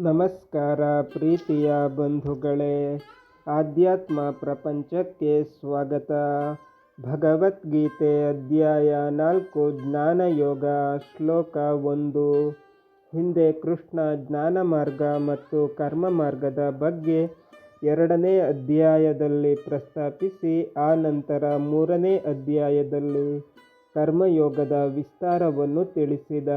ನಮಸ್ಕಾರ ಪ್ರೀತಿಯ ಬಂಧುಗಳೇ, ಆಧ್ಯಾತ್ಮ ಪ್ರಪಂಚಕ್ಕೆ ಸ್ವಾಗತ. ಭಗವದ್ಗೀತೆ ಅಧ್ಯಾಯ ನಾಲ್ಕು, ಜ್ಞಾನಯೋಗ, ಶ್ಲೋಕ ಒಂದು. ಹಿಂದೆ ಕೃಷ್ಣ ಜ್ಞಾನ ಮಾರ್ಗ ಮತ್ತು ಕರ್ಮ ಮಾರ್ಗದ ಬಗ್ಗೆ ಎರಡನೇ ಅಧ್ಯಾಯದಲ್ಲಿ ಪ್ರಸ್ತಾಪಿಸಿ, ಆ ನಂತರ ಮೂರನೇ ಅಧ್ಯಾಯದಲ್ಲಿ ಕರ್ಮಯೋಗದ ವಿಸ್ತಾರವನ್ನು ತಿಳಿಸಿದ.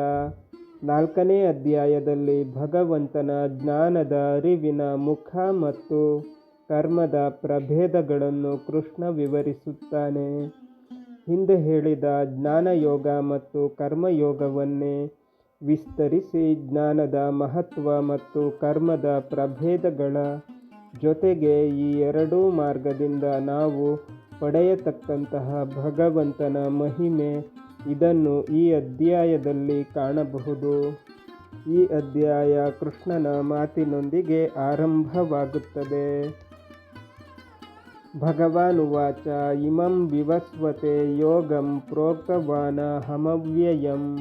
ನಾಲ್ಕನೇ ಅಧ್ಯಾಯದಲ್ಲಿ ಭಗವಂತನ ಜ್ಞಾನದ ಅರಿವಿನ ಮುಖ ಮತ್ತು ಕರ್ಮದ ಪ್ರಭೇದಗಳನ್ನು ಕೃಷ್ಣ ವಿವರಿಸುತ್ತಾನೆ. ಹಿಂದೆ ಹೇಳಿದ ಜ್ಞಾನಯೋಗ ಮತ್ತು ಕರ್ಮಯೋಗವನ್ನೇ ವಿಸ್ತರಿಸಿ ಜ್ಞಾನದ ಮಹತ್ವ ಮತ್ತು ಕರ್ಮದ ಪ್ರಭೇದಗಳ ಜೊತೆಗೆ ಈ ಎರಡೂ ಮಾರ್ಗದಿಂದ ನಾವು ಪಡೆಯತಕ್ಕಂತಹ ಭಗವಂತನ ಮಹಿಮೆ ಇದನ್ನು ಈ ಅಧ್ಯಾಯದಲ್ಲಿ ಕಾಣಬಹುದು. ಈ ಅಧ್ಯಾಯ ಕೃಷ್ಣನ ಮಾತಿನೊಂದಿಗೆ ಆರಂಭವಾಗುತ್ತದೆ. ಭಗವಾನುವಾಚ ಇಮಂ ವಿವಸ್ವತೆ ಯೋಗಂ ಪ್ರೋಕ್ತವಾನ ಹಮವ್ಯಯಂ,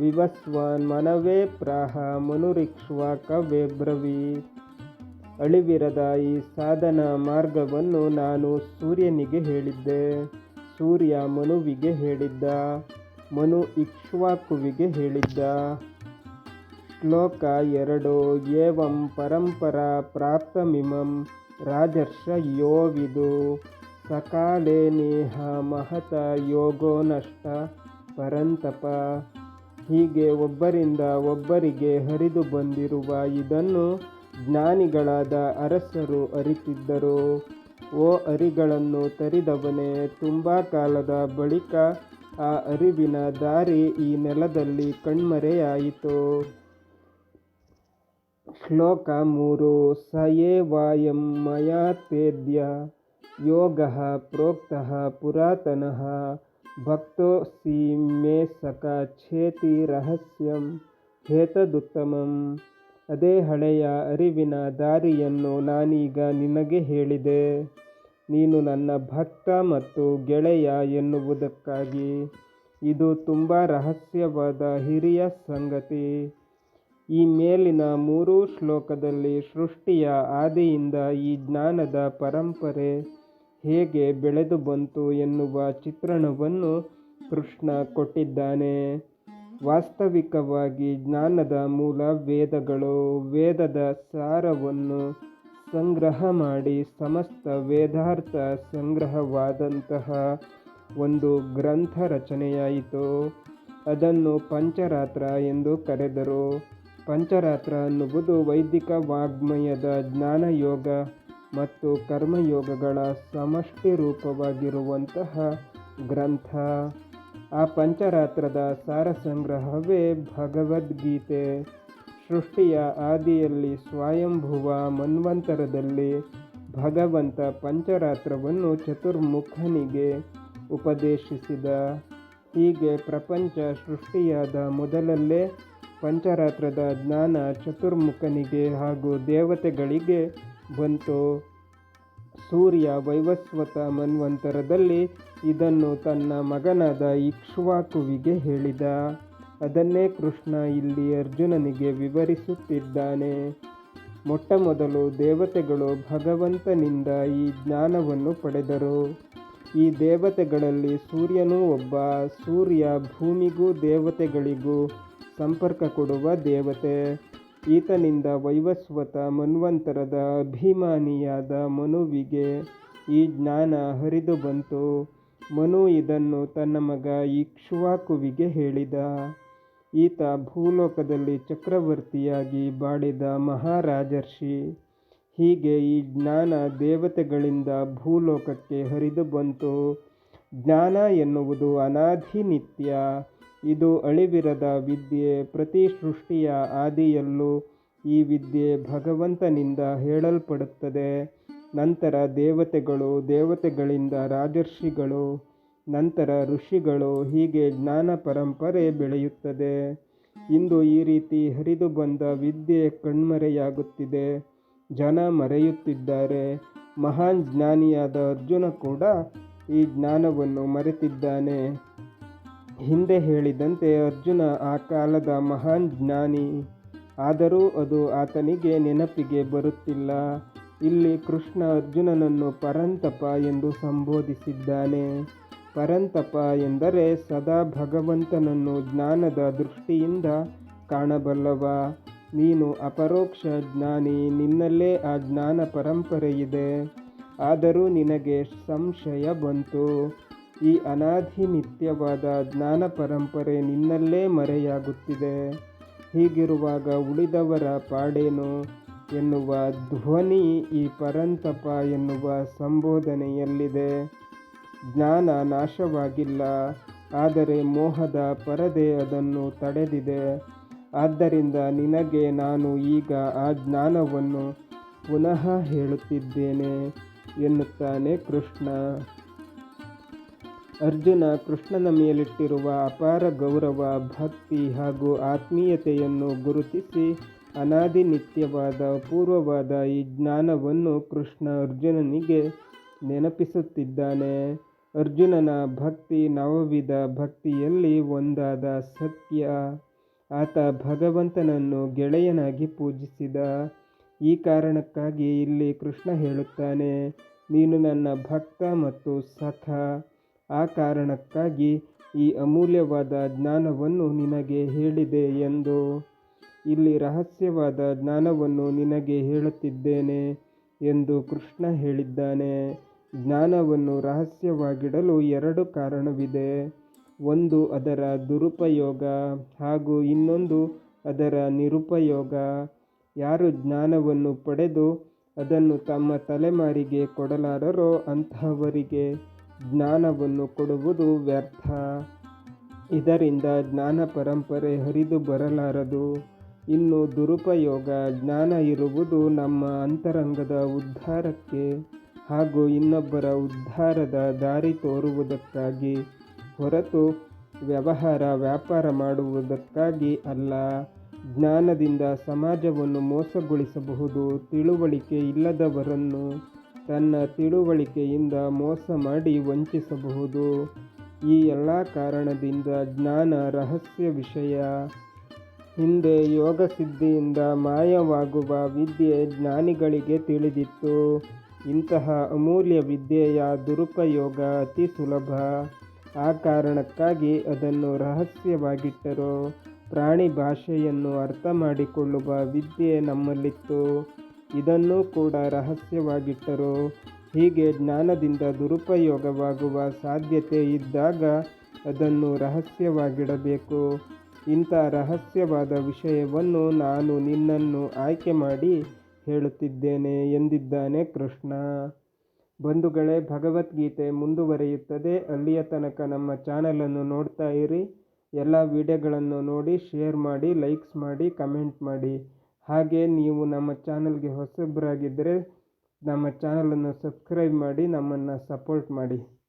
ವಿವಸ್ವಾನ್ ಮನವೇ ಪ್ರಾಹ ಮನುರಿಕ್ಷ್ವ ಕವೆ ಬ್ರವೀತ್ ಅಳಿವಿರದ ಈ ಸಾಧನ ಮಾರ್ಗವನ್ನು ನಾನು ಸೂರ್ಯನಿಗೆ ಹೇಳಿದ್ದೆ. ಸೂರ್ಯ ಮನುವಿಗೆ ಹೇಳಿದ್ದ. ಮನು ಇಕ್ಷ್ವಾಕುವಿಗೆ ಹೇಳಿದ್ದ. ಶ್ಲೋಕ ಎರಡು, ಏವಂ ಪರಂಪರಾ ಪ್ರಾಪ್ತಮಿಮಂ ರಾಜರ್ಷ ಯೋವಿದು. ಸಕಾಲೇ ನೇಹ ಮಹತ ಯೋಗೋ ನಷ್ಟ ಪರಂತಪ. ಹೀಗೆ ಒಬ್ಬರಿಂದ ಒಬ್ಬರಿಗೆ ಹರಿದು ಬಂದಿರುವ ಇದನ್ನು ಜ್ಞಾನಿಗಳಾದ ಅರಸರು ಅರಿತಿದ್ದರು. ಓ ಅರಿಗಳನ್ನು ತರಿದವನೇ ತುಂಬ ಕಾಲದ ಬಳಿಕ ಆ ಅರಿವಿನ ದಾರಿ ಈ ನೆಲದಲ್ಲಿ ಕಣ್ಮರೆಯಾಯಿತು. ಶ್ಲೋಕ ಮೂರು, ಸಯೇ ವಾಯಂ ಮಯಾ ತೇದ್ಯ ಯೋಗ ಪ್ರೋಕ್ತಃ ಪುರಾತನಃ ಭಕ್ತೋಸಿ ಮೇ ಸಕ ಛೇತಿ ರಹಸ್ಯಂ ಹೇತದುತ್ತಮಂ. ಅದೇ ಹಳೆಯ ಅರಿವಿನ ದಾರಿಯನ್ನು ನಾನೀಗ ನಿನಗೆ ಹೇಳಿದೆ. ನೀನು ನನ್ನ ಭಕ್ತ ಮತ್ತು ಗೆಳೆಯ ಎನ್ನುವುದಕ್ಕಾಗಿ. ಇದು ತುಂಬ ರಹಸ್ಯವಾದ ಹಿರಿಯ ಸಂಗತಿ. ಈ ಮೇಲಿನ ಮೂರೂ ಶ್ಲೋಕದಲ್ಲಿ ಸೃಷ್ಟಿಯ ಆದಿಯಿಂದ ಈ ಜ್ಞಾನದ ಪರಂಪರೆ ಹೇಗೆ ಬೆಳೆದು ಬಂತು ಎನ್ನುವ ಚಿತ್ರಣವನ್ನು ಕೃಷ್ಣ ಕೊಟ್ಟಿದ್ದಾನೆ. ವಾಸ್ತವಿಕವಾಗಿ ಜ್ಞಾನದ ಮೂಲ ವೇದಗಳು ವೇದದ ಸಾರವನ್ನು ಸಂಗ್ರಹ ಮಾಡಿ ಸಮಸ್ತ ವೇದಾರ್ಥ ಸಂಗ್ರಹವಾದಂತಹ ಒಂದು ಗ್ರಂಥ ರಚನೆಯಾಯಿತು. ಅದನ್ನು ಪಂಚರಾತ್ರ ಎಂದು ಕರೆದರು. ಪಂಚರಾತ್ರ ಅನ್ನುವುದು ವೈದಿಕ ವಾಗ್ಮಯದ ಜ್ಞಾನಯೋಗ ಮತ್ತು ಕರ್ಮಯೋಗಗಳ ಸಮಷ್ಟಿ ರೂಪವಾಗಿರುವಂತಹ ಗ್ರಂಥ. ಆ ಪಂಚರಾತ್ರದ ಸಾರ ಸಂಗ್ರಹವೇ ಭಗವದ್ಗೀತೆ. ಸೃಷ್ಟಿಯ ಆದಿಯಲ್ಲಿ ಸ್ವಯಂಭುವ ಮನ್ವಂತರದಲ್ಲಿ ಭಗವಂತ ಪಂಚರಾತ್ರವನ್ನು ಚತುರ್ಮುಖನಿಗೆ ಉಪದೇಶಿಸಿದ. ಹೀಗೆ ಪ್ರಪಂಚ ಸೃಷ್ಟಿಯಾದ ಮೊದಲಲ್ಲೇ ಪಂಚರಾತ್ರದ ಜ್ಞಾನ ಚತುರ್ಮುಖನಿಗೆ ಹಾಗೂ ದೇವತೆಗಳಿಗೆ ಬಂತು. ಸೂರ್ಯ ವೈವಸ್ವತ ಮನ್ವಂತರದಲ್ಲಿ ಇದನ್ನು ತನ್ನ ಮಗನಾದ ಇಕ್ಷ್ವಾಕುವಿಗೆ ಹೇಳಿದ. ಅದನ್ನೇ ಕೃಷ್ಣ ಇಲ್ಲಿ ಅರ್ಜುನನಿಗೆ ವಿವರಿಸುತ್ತಿದ್ದಾನೆ. ಮೊಟ್ಟಮೊದಲು ದೇವತೆಗಳು ಭಗವಂತನಿಂದ ಈ ಜ್ಞಾನವನ್ನು ಪಡೆದರು. ಈ ದೇವತೆಗಳಲ್ಲಿ ಸೂರ್ಯನೂ ಒಬ್ಬ, ಸೂರ್ಯ ಭೂಮಿಗೂ ದೇವತೆಗಳಿಗೂ ಸಂಪರ್ಕ ಕೊಡುವ ದೇವತೆ. ಈತನಿಂದ ವೈವಸ್ವತ ಮನ್ವಂತರದ ಅಭಿಮಾನಿಯಾದ ಮನುವಿಗೆ ಈ ಜ್ಞಾನ ಹರಿದು ಬಂತು ಮನು ಇದನ್ನು ತನ್ನ ಮಗ ಇಕ್ಷ್ವಾಕುವಿಗೆ ಹೇಳಿದ. ಈತ ಭೂಲೋಕದಲ್ಲಿ ಚಕ್ರವರ್ತಿಯಾಗಿ ಬಾಳಿದ ಮಹಾರಾಜರ್ಷಿ. ಹೀಗೆ ಈ ಜ್ಞಾನ ದೇವತೆಗಳಿಂದ ಭೂಲೋಕಕ್ಕೆ ಹರಿದು ಬಂತು. ಜ್ಞಾನ ಎನ್ನುವುದು ಅನಾಧಿ ನಿತ್ಯ ಇದು ಅಳಿವಿರದ ವಿದ್ಯೆ ಪ್ರತಿ ಸೃಷ್ಟಿಯ ಆದಿಯಲ್ಲೂ ಈ ವಿದ್ಯೆ ಭಗವಂತನಿಂದ ಹೇಳಲ್ಪಡುತ್ತದೆ. ನಂತರ ದೇವತೆಗಳು ದೇವತೆಗಳಿಂದ ರಾಜರ್ಷಿಗಳು ನಂತರ ಋಷಿಗಳು ಹೀಗೆ ಜ್ಞಾನ ಪರಂಪರೆ ಬೆಳೆಯುತ್ತದೆ. ಇಂದು ಈ ರೀತಿ ಹರಿದು ಬಂದ ವಿದ್ಯೆ ಕಣ್ಮರೆಯಾಗುತ್ತಿದೆ. ಜನ ಮರೆಯುತ್ತಿದ್ದಾರೆ. ಮಹಾನ್ ಜ್ಞಾನಿಯಾದ ಅರ್ಜುನ ಕೂಡ ಈ ಜ್ಞಾನವನ್ನು ಮರೆತಿದ್ದಾನೆ. ಹಿಂದೆ ಹೇಳಿದಂತೆ ಅರ್ಜುನ ಆ ಕಾಲದ ಮಹಾನ್ ಜ್ಞಾನಿ. ಆದರೂ ಅದು ಆತನಿಗೆ ನೆನಪಿಗೆ ಬರುತ್ತಿಲ್ಲ. ಇಲ್ಲಿ ಕೃಷ್ಣ ಅರ್ಜುನನನ್ನು ಪರಂತಪ ಎಂದು ಸಂಬೋಧಿಸಿದ್ದಾನೆ. ಪರಂತಪ ಎಂದರೆ ಸದಾ ಭಗವಂತನನ್ನು ಜ್ಞಾನದ ದೃಷ್ಟಿಯಿಂದ ಕಾಣಬಲ್ಲವ. ನೀನು ಅಪರೋಕ್ಷ ಜ್ಞಾನಿ, ನಿನ್ನಲ್ಲೇ ಆ ಜ್ಞಾನ ಪರಂಪರೆಯಿದೆ ಆದರೂ ನಿನಗೆ ಸಂಶಯ ಬಂತು. ಈ ಅನಾಧಿ ನಿತ್ಯವಾದ ಜ್ಞಾನ ಪರಂಪರೆ ನಿನ್ನಲ್ಲೇ ಮರೆಯಾಗುತ್ತಿದೆ. ಹೀಗಿರುವಾಗ ಉಳಿದವರ ಪಾಡೇನು? ಎನ್ನುವ ಧ್ವನಿ ಈ ಪರಂತಪ ಎನ್ನುವ ಸಂಬೋಧನೆಯಲ್ಲಿದೆ. ಜ್ಞಾನ ನಾಶವಾಗಿಲ್ಲ, ಆದರೆ ಮೋಹದ ಪರದೆ ಅದನ್ನು ತಡೆದಿದೆ. ಆದ್ದರಿಂದ ನಿನಗೆ ನಾನು ಈಗ ಆ ಜ್ಞಾನವನ್ನು ಪುನಃ ಹೇಳುತ್ತಿದ್ದೇನೆ ಎನ್ನುತ್ತಾನೆ ಕೃಷ್ಣ. ಅರ್ಜುನ ಕೃಷ್ಣನ ಮೇಲಿಟ್ಟಿರುವ ಅಪಾರ ಗೌರವ, ಭಕ್ತಿ ಹಾಗೂ ಆತ್ಮೀಯತೆಯನ್ನು ಗುರುತಿಸಿ ಅನಾದಿ ನಿತ್ಯವಾದ ಪೂರ್ವವಾದ ಈ ಜ್ಞಾನವನ್ನು ಕೃಷ್ಣ ಅರ್ಜುನನಿಗೆ ನೆನಪಿಸುತ್ತಿದ್ದಾನೆ. ಅರ್ಜುನನ ಭಕ್ತಿ ನವವಿಧ ಭಕ್ತಿಯಲ್ಲಿ ಒಂದಾದ ಸತ್ಯ. ಆತ ಭಗವಂತನನ್ನು ಗೆಳೆಯನಾಗಿ ಪೂಜಿಸಿದ. ಈ ಕಾರಣಕ್ಕಾಗಿ ಇಲ್ಲಿ ಕೃಷ್ಣ ಹೇಳುತ್ತಾನೆ, ನೀನು ನನ್ನ ಭಕ್ತ ಮತ್ತು ಸಖ ಆ ಕಾರಣಕ್ಕಾಗಿ ಈ ಅಮೂಲ್ಯವಾದ ಜ್ಞಾನವನ್ನು ನಿನಗೆ ಹೇಳಿದೆ ಎಂದು. ಇಲ್ಲಿ ರಹಸ್ಯವಾದ ಜ್ಞಾನವನ್ನು ನಿನಗೆ ಹೇಳುತ್ತಿದ್ದೇನೆ ಎಂದು ಕೃಷ್ಣ ಹೇಳಿದ್ದಾನೆ. ಜ್ಞಾನವನ್ನು ರಹಸ್ಯವಾಗಿಡಲು ಎರಡು ಕಾರಣವಿದೆ. ಒಂದು ಅದರ ದುರುಪಯೋಗ ಹಾಗೂ ಇನ್ನೊಂದು ಅದರ ನಿರುಪಯೋಗ. ಯಾರು ಜ್ಞಾನವನ್ನು ಪಡೆದು ಅದನ್ನು ತಮ್ಮ ತಲೆಮಾರಿಗೆ ಕೊಡಲಾರರೋ ಅಂತಹವರಿಗೆ ಜ್ಞಾನವನ್ನು ಕೊಡುವುದು ವ್ಯರ್ಥ. ಇದರಿಂದ ಜ್ಞಾನ ಪರಂಪರೆ ಹರಿದು ಬರಲಾರದು. ಇನ್ನು ದುರುಪಯೋಗ ಜ್ಞಾನ ಇರುವುದು ನಮ್ಮ ಅಂತರಂಗದ ಉದ್ಧಾರಕ್ಕೆ ಹಾಗೂ ಇನ್ನೊಬ್ಬರ ಉದ್ಧಾರದ ದಾರಿ ತೋರುವುದಕ್ಕಾಗಿ, ಹೊರತು ವ್ಯವಹಾರ ವ್ಯಾಪಾರ ಮಾಡುವುದಕ್ಕಾಗಿ ಅಲ್ಲ. ಜ್ಞಾನದಿಂದ ಸಮಾಜವನ್ನು ಮೋಸಗೊಳಿಸಬಹುದು, ತಿಳುವಳಿಕೆ ಇಲ್ಲದವರನ್ನು ತನ್ನ ತಿಳುವಳಿಕೆಯಿಂದ ಮೋಸ ಮಾಡಿ ವಂಚಿಸಬಹುದು. ಈ ಎಲ್ಲ ಕಾರಣದಿಂದ ಜ್ಞಾನ ರಹಸ್ಯ ವಿಷಯ. ಹಿಂದೆ ಯೋಗ ಸಿದ್ಧಿಯಿಂದ ಮಾಯವಾಗುವ ವಿದ್ಯೆ ಜ್ಞಾನಿಗಳಿಗೆ ತಿಳಿದಿತ್ತು. ಇಂತಹ ಅಮೂಲ್ಯ ವಿದ್ಯೆಯ ದುರುಪಯೋಗ ಅತಿ ಸುಲಭ. ಆ ಕಾರಣಕ್ಕಾಗಿ ಅದನ್ನು ರಹಸ್ಯವಾಗಿಟ್ಟರು, ಪ್ರಾಣಿ ಭಾಷೆಯನ್ನು ಅರ್ಥ ಮಾಡಿಕೊಳ್ಳುವ ವಿದ್ಯೆ ನಮ್ಮಲ್ಲಿತ್ತು. ಇದನ್ನು ಕೂಡ ರಹಸ್ಯವಾಗಿಟ್ಟರು, ಹೀಗೆ ಜ್ಞಾನದಿಂದ ದುರುಪಯೋಗವಾಗುವ ಸಾಧ್ಯತೆ ಇದ್ದಾಗ ಅದನ್ನು ರಹಸ್ಯವಾಗಿಡಬೇಕು. ಇಂಥ ರಹಸ್ಯವಾದ ವಿಷಯವನ್ನು ನಾನು ನಿನ್ನನ್ನು ಆಯ್ಕೆ ಮಾಡಿ ಹೇಳುತ್ತಿದ್ದೇನೆ ಎಂದಿದ್ದಾನೆ ಕೃಷ್ಣ. ಬಂಧುಗಳೇ, ಭಗವದ್ಗೀತೆ ಮುಂದುವರಿಯುತ್ತದೆ. ಅಲ್ಲಿಯ ತನಕ ನಮ್ಮ ಚಾನಲನ್ನು ನೋಡ್ತಾ ಇರಿ. ಎಲ್ಲ ವಿಡಿಯೋಗಳನ್ನು ನೋಡಿ, ಶೇರ್ ಮಾಡಿ, ಲೈಕ್ಸ್ ಮಾಡಿ, ಕಮೆಂಟ್ ಮಾಡಿ. ಹಾಗೆ ನೀವು ನಮ್ಮ ಚಾನಲ್ಗೆ ಹೊಸಬರಾಗಿದ್ದರೆ ನಮ್ಮ ಚಾನಲನ್ನು ಸಬ್ಸ್ಕ್ರೈಬ್ ಮಾಡಿ, ನಮ್ಮನ್ನು ಸಪೋರ್ಟ್ ಮಾಡಿ.